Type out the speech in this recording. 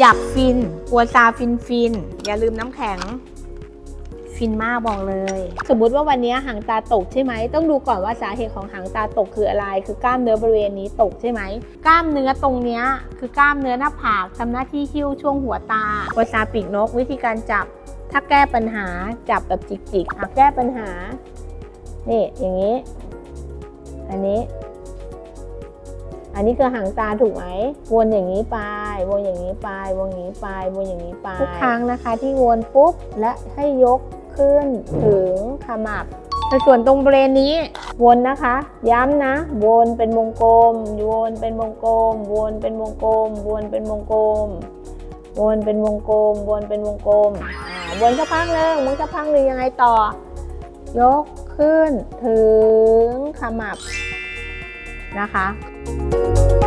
อยากฟินกัวตาฟินฟิน อย่าลืมน้ำแข็ง ฟินมากบอกเลย สมมุติว่าวันนี้หางตาตกใช่ไหม ต้องดูก่อนว่าสาเหตุของหางตาตกคืออะไร คือกล้ามเนื้อบริเวณนี้ตกใช่ไหม กล้ามเนื้อตรงนี้คือกล้ามเนื้อหน้าผากทำหน้าที่หิ้วช่วงหัวตากวตาปีกนก วิธีการจับ ถ้าแก้ปัญหาจับแบบจิกๆแก้ปัญหา นี่อย่างนี้ อันนี้ อันนี้คือหางตาถูกไหมวนอย่างนี้ไป วนอย่างนี้ไป วนอย่างนี้ไป วนอย่างนี้ไป ทุกครั้งนะคะ ที่วนปุ๊บและให้ยกขึ้นถึงขมับในส่วนตรงบริเวณนี้วนนะคะ ย้ำนะ วนเป็นวงกลม วนเป็นวงกลม วนเป็นวงกลม วนเป็นวงกลม วนเป็นวงกลม วนเป็นวงกลมอ่าวนสักพักหนึ่งวนสักพักหนึ่งยังไงต่อ ยกขึ้นถึงขมับ นะคะ